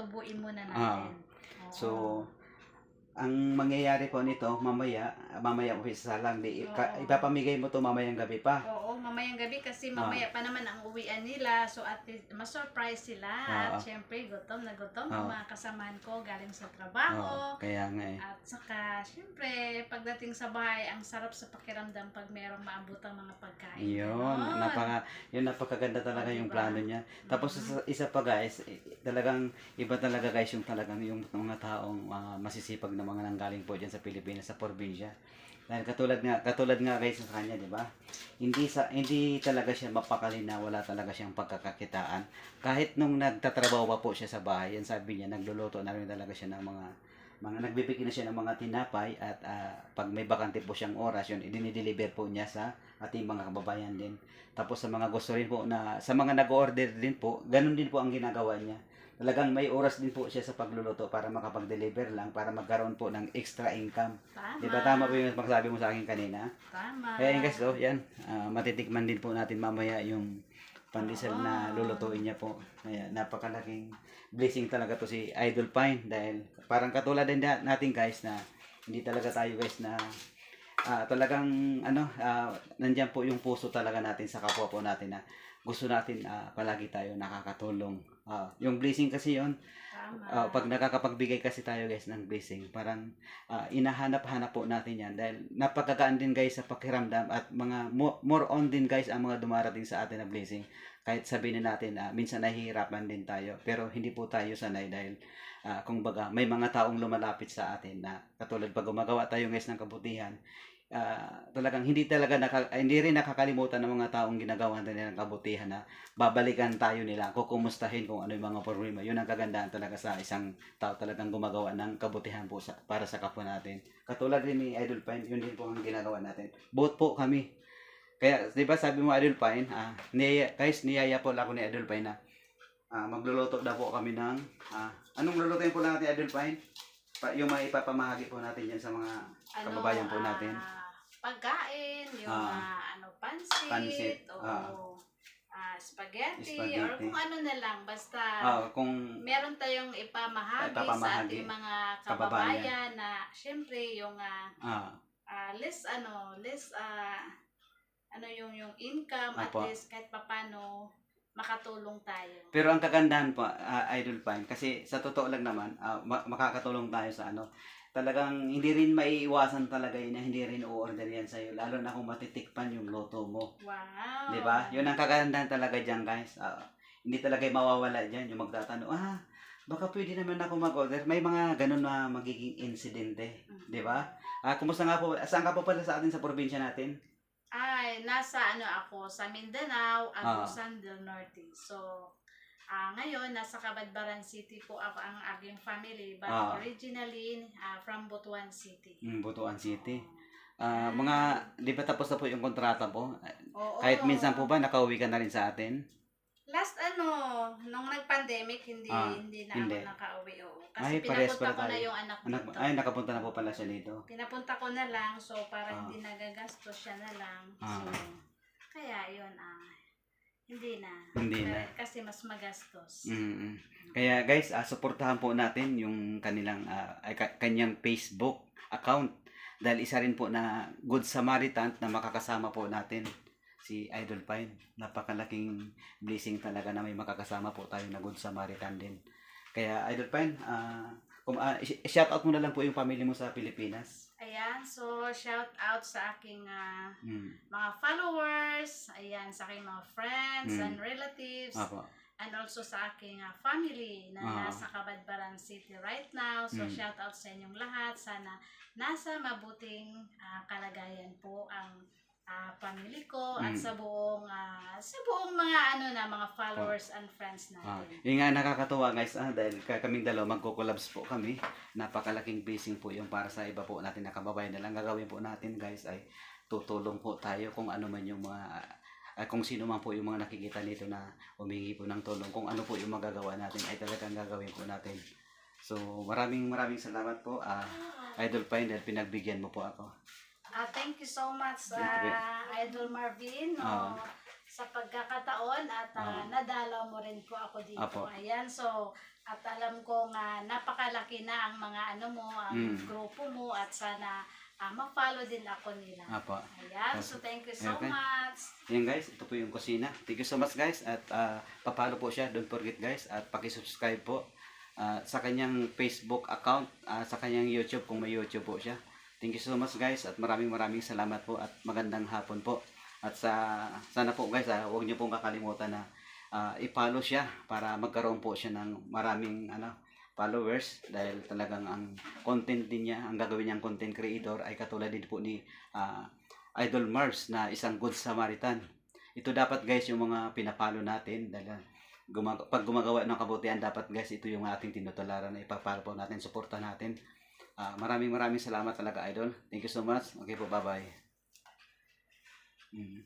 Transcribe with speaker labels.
Speaker 1: tutubuin muna
Speaker 2: Ah.
Speaker 1: natin. Oo.
Speaker 2: So, ang mangyayari po nito, mamaya, mamaya umpisa lang, di, ka,
Speaker 1: Oo.
Speaker 2: ipapamigay mo to mamayang gabi pa.
Speaker 1: Oo, mamayang gabi kasi
Speaker 2: Ah.
Speaker 1: mamaya pa naman ang uwian nila. So at least ma-surprise sila.
Speaker 2: Ah.
Speaker 1: At syempre, gutom na gutom
Speaker 2: Ah.
Speaker 1: ang mga kasamahan ko galing sa
Speaker 2: Oo,
Speaker 1: trabaho.
Speaker 2: kaya nga eh.
Speaker 1: At saka, syempre, pagdating sa bahay, ang sarap sa pakiramdam pag merong maabutang mga pagkain.
Speaker 2: Yun,
Speaker 1: Ganon.
Speaker 2: napaka, yun napakaganda talaga
Speaker 1: Oh,
Speaker 2: yung
Speaker 1: diba?
Speaker 2: plano niya. Tapos
Speaker 1: Mhm.
Speaker 2: isa, isa pa guys, eh, talagang iba talaga guys yung talagang yung mga taong mga masisipag na mga nanggaling po dyan sa Pilipinas, sa probinsya. Dahil katulad nga, katulad nga guys sa kanya, di ba? Hindi sa hindi talaga siya mapakali na wala talaga siyang pagkakakitaan. Kahit nung nagtatrabaho pa po siya sa bahay, yan sabi niya, nagluluto na rin talaga siya ng mga mga nagbibigay na siya ng mga tinapay at ah, pag may bakante po siyang oras, yun, idinideliver po niya sa ating mga kababayan din. Tapos sa mga gusto rin po na, sa mga nag-order din po, ganun din po ang ginagawa niya. Talagang may oras din po siya sa pagluluto para makapag-deliver lang, para magkaroon po ng extra income.
Speaker 1: Tama.
Speaker 2: Di ba tama po yung magsabi mo sa akin kanina?
Speaker 1: Tama.
Speaker 2: Kaya yun guys, oh, yan, ah, matitikman din po natin mamaya yung pandesal na
Speaker 1: Ah.
Speaker 2: lulutuin niya po. Kaya napakalaking blessing talaga to si Idol Pine dahil parang katulad din na- natin guys na hindi talaga tayo guys na ah, talagang ano, ah, nandyan po yung puso talaga natin sa kapwa po natin na gusto natin ah, palagi tayo nakakatulong. Ah, yung blessing kasi yon
Speaker 1: Tama.
Speaker 2: Ah, pag nakakapagbigay kasi tayo guys ng blessing, parang ah, inahanap-hanap po natin yan dahil napakagaan din guys sa pakiramdam at mga mo- more on din guys ang mga dumarating sa atin na blessing. Kahit sabihin na natin, ah, minsan nahihirapan din tayo pero hindi po tayo sanay dahil ah, kung baga may mga taong lumalapit sa atin na katulad pag gumagawa tayo guys ng kabutihan, ah, talagang hindi talaga naka, hindi rin nakakalimutan ng mga taong ginagawa nila ng kabutihan na babalikan tayo nila, kukumustahin kung ano yung mga problema. Yun ang kagandahan talaga sa isang tao talagang gumagawa ng kabutihan po sa, para sa kapwa natin. Katulad rin ni Idol Pine, yun din po ang ginagawa natin. Both po kami. Kaya, di ba sabi mo Idol Pine, ah, niyaya, guys, niyaya po ako ni Idol Pine na ah, magluluto daw po kami ng, ah, anong lulutuin po natin Idol Pine? Pa, yung may ipapamahagi po natin yan sa mga kababayan po natin.
Speaker 1: ah, pagkain, yung
Speaker 2: Ah.
Speaker 1: ah, ano, pansit,
Speaker 2: Pansit,
Speaker 1: o
Speaker 2: ah.
Speaker 1: ah, spaghetti,
Speaker 2: Spaghetti.
Speaker 1: or kung ano na lang, basta
Speaker 2: ah, kung
Speaker 1: meron tayong ipamahagi, sa ating mga
Speaker 2: Kababayan.
Speaker 1: kababayan na syempre yung ah,
Speaker 2: ah,
Speaker 1: ah, less ano, less ah, ano yung yung income
Speaker 2: Apo.
Speaker 1: at least kahit papano makatulong tayo.
Speaker 2: Pero ang kagandahan po, ah, Idol Pine, kasi sa totoo lang naman, ma- makakatulong tayo sa ano, talagang hindi rin maiiwasan talaga yun na hindi rin u-order yan sa'yo, lalo na kung matitikpan yung luto mo.
Speaker 1: Wow.
Speaker 2: Ba? Yun ang kagandahan talaga dyan, guys. Ah, hindi talaga mawawala dyan, yung magtatanong, ah, baka pwede naman ako mag-order. May mga ganun na magiging insidente.
Speaker 1: Mm.
Speaker 2: Di ba? Ah, kumusta nga po, saan ka po pala sa atin sa probinsya natin?
Speaker 1: Nasa ano ako, sa Mindanao,
Speaker 2: Ah.
Speaker 1: Agusan del Norte. So, ah ngayon, nasa Cabadbaran City po ako ang aking family. But
Speaker 2: Ah.
Speaker 1: originally, ah, from Butuan City.
Speaker 2: Hmm, Butuan City. Ah, mga, di ba tapos na po yung kontrata po?
Speaker 1: Oo.
Speaker 2: Kahit minsan po ba, nakauwi ka na rin sa atin?
Speaker 1: Last ano, nung nag-pandemic, hindi
Speaker 2: Ah,
Speaker 1: hindi na
Speaker 2: hindi.
Speaker 1: ako nakauwi. Oo.
Speaker 2: Ay,
Speaker 1: Kasi
Speaker 2: parehas
Speaker 1: pinapunta
Speaker 2: pala
Speaker 1: ko na
Speaker 2: tayo.
Speaker 1: yung anak
Speaker 2: Anak,
Speaker 1: dito.
Speaker 2: ay, nakapunta na po pala siya dito.
Speaker 1: Pinapunta ko na lang, so para
Speaker 2: Ah.
Speaker 1: hindi nagagastos siya na lang.
Speaker 2: Ah.
Speaker 1: So, kaya yun, ah, hindi na.
Speaker 2: Hindi na.
Speaker 1: Kasi mas magastos.
Speaker 2: mm Kaya guys, ah, suportahan po natin yung kanilang ah, ay, ka- kanyang Facebook account dahil isa rin po na Good Samaritan na makakasama po natin si Idol Pine. Napakalaking blessing talaga na may makakasama po tayo na Good Samaritan din. Kaya Idol Pine, ah, kung ah, i- shout out mo na lang po yung family mo sa Pilipinas.
Speaker 1: Ayan, so shout out sa aking ah,
Speaker 2: Mm.
Speaker 1: mga followers, ayan, sa aking mga friends
Speaker 2: Mm.
Speaker 1: and relatives,
Speaker 2: Apo.
Speaker 1: and also sa aking ah, family na
Speaker 2: Ah.
Speaker 1: nasa Cabadbaran City right now. So
Speaker 2: Mm.
Speaker 1: shout out sa inyong lahat. Sana nasa mabuting ah, kalagayan po ang ah, family ko at
Speaker 2: Mm.
Speaker 1: sa buong ah, sa buong mga ano na mga followers and friends
Speaker 2: Ah,
Speaker 1: natin.
Speaker 2: yun nga nakakatuwa guys ah, dahil ka- kaming dalawa magko-collabs po kami. Napakalaking blessing po yung para sa iba po natin na kababayan na lang gagawin po natin guys ay tutulong po tayo kung ano man yung mga ah, kung sino man po yung mga nakikita nito na humingi po ng tulong kung ano po yung magagawa natin ay talagang gagawin po natin. So maraming maraming salamat po ah, Idol Pine dahil pinagbigyan mo po ako.
Speaker 1: Ah, thank you so much,
Speaker 2: you.
Speaker 1: ah, Idol Marvin.
Speaker 2: Ah.
Speaker 1: Oh, sa pagkakataon at ah,
Speaker 2: Oo.
Speaker 1: nadalaw mo rin po ako dito.
Speaker 2: Apo.
Speaker 1: Ayan, so at alam ko nga napakalaki na ang mga ano mo, ang
Speaker 2: Mm.
Speaker 1: grupo mo at sana ah, ma-follow din ako nila.
Speaker 2: Apo.
Speaker 1: Ayan, so thank you so
Speaker 2: Okay.
Speaker 1: much.
Speaker 2: Yan guys, ito po yung kusina. Thank you so much guys at uh, papalo po siya. Don't forget guys at paki-subscribe po ah, sa kanyang Facebook account, ah, sa kanyang YouTube kung may YouTube po siya. Thank you so much guys at maraming maraming salamat po at magandang hapon po. At sa sana po guys, ah, huwag niyo pong kakalimutan na ah, i-follow siya para magkaroon po siya ng maraming ano followers dahil talagang ang content din niya, ang gagawin niyang content creator ay katulad din po ni ah, Idol Mars na isang good Samaritan. Ito dapat guys yung mga pinapalo natin dahil ah, gumag- pag gumagawa ng kabutihan dapat guys ito yung ating tinutularan na ipapalo po natin, suporta natin. Ah, maraming maraming salamat talaga idol. Thank you so much. Okay po, bye-bye. Mm.